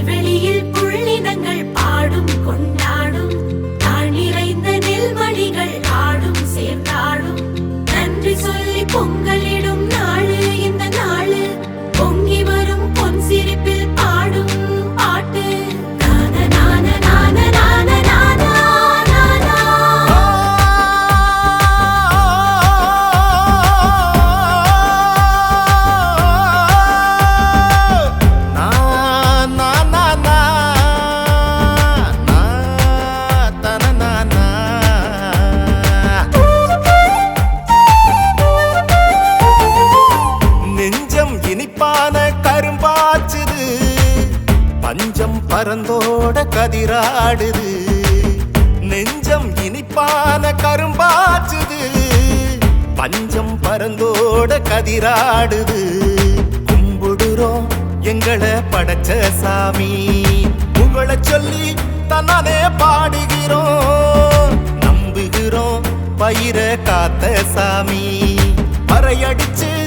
புல்வெளியில் புள்ளினங்கள் பாடும் கொண்டாடும். தாழ் நிறைந்த நெல்மணிகள் ஆடும் சேர்ந்தாடும். நன்றி சொல்லி பொங்கலிடும் பஞ்சம் பறந்தோட கதிராடுது. நெஞ்சம் இனிப்பான கரும்பாச்சுது. பஞ்சம் பறந்தோட கதிராடுது. கும்பிடுறோம் எங்களை படைச்ச சாமி. புகழ சொல்லி தன்னதே பாடுகிறோம். நம்புகிறோம் பயிர காத்த சாமி. பறையடிச்சு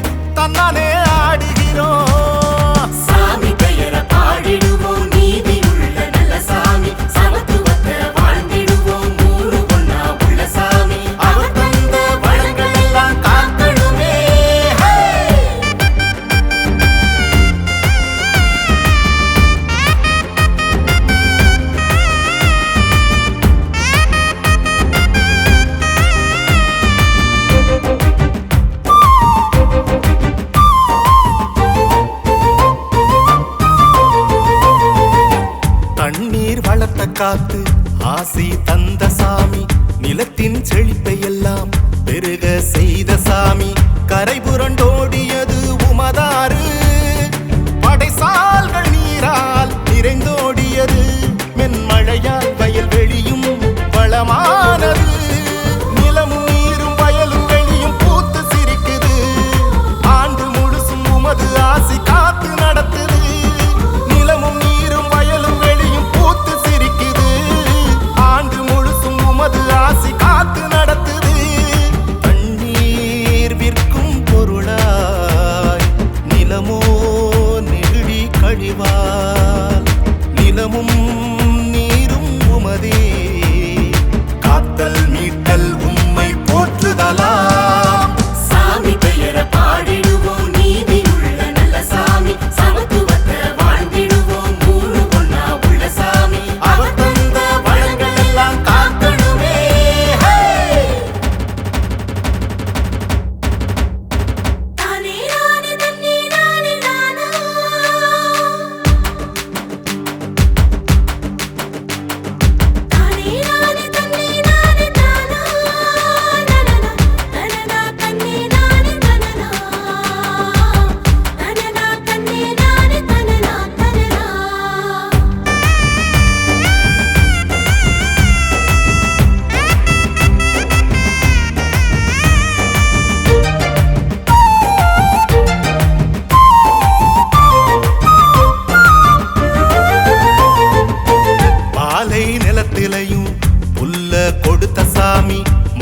காத்து ஆசி தந்த சாமி நிலத்தின் செழிப்பை எல்லாம் பெருக செய்த சாமி கரை புரண்டு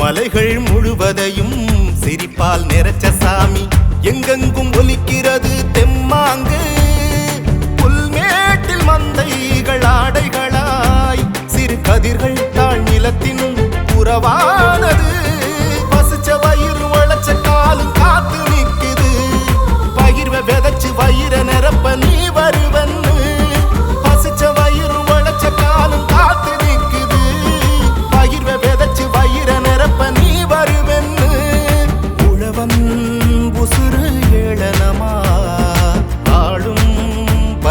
மலைகள் முழுவதையும் சிரிப்பால் நிறைச்ச சாமி. எங்கெங்கும் ஒலிக்கிறது தெம்மாங்கு. புல்மேட்டில் மந்தைகள் ஆடைகளாய். சிறு கதிர்கள் தாழ் நிலத்தினும் உறவானது. பசிச்ச வயிறு உழைச்ச காலும் காத்து நிற்குது. பகிர்வை விதைச்சு வயிற நிரப்ப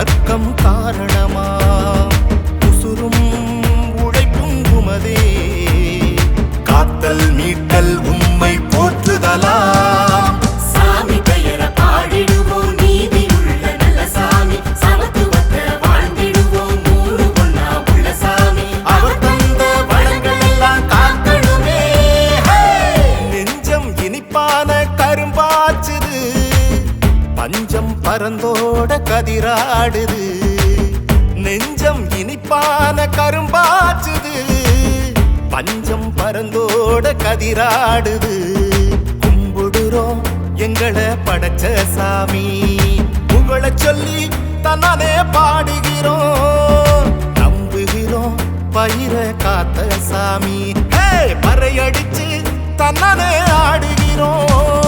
வர்க்கம் காரணமா? உசுரும் உழைப்பும் உமதே. காத்தல் மீட்டல் பஞ்சம் பறந்தோட கதிராடுது. நெஞ்சம் இனிப்பான கரும்பாச்சுது. பஞ்சம் பறந்தோட கதிராடுது. கும்பிடுறோம் எங்களை படைச்ச சாமி. புகழ சொல்லி தன்னானே பாடுகிறோம். நம்புகிறோம் பயிர காத்த சாமி. பறையடிச்சு தன்னனே ஆடுகிறோம்.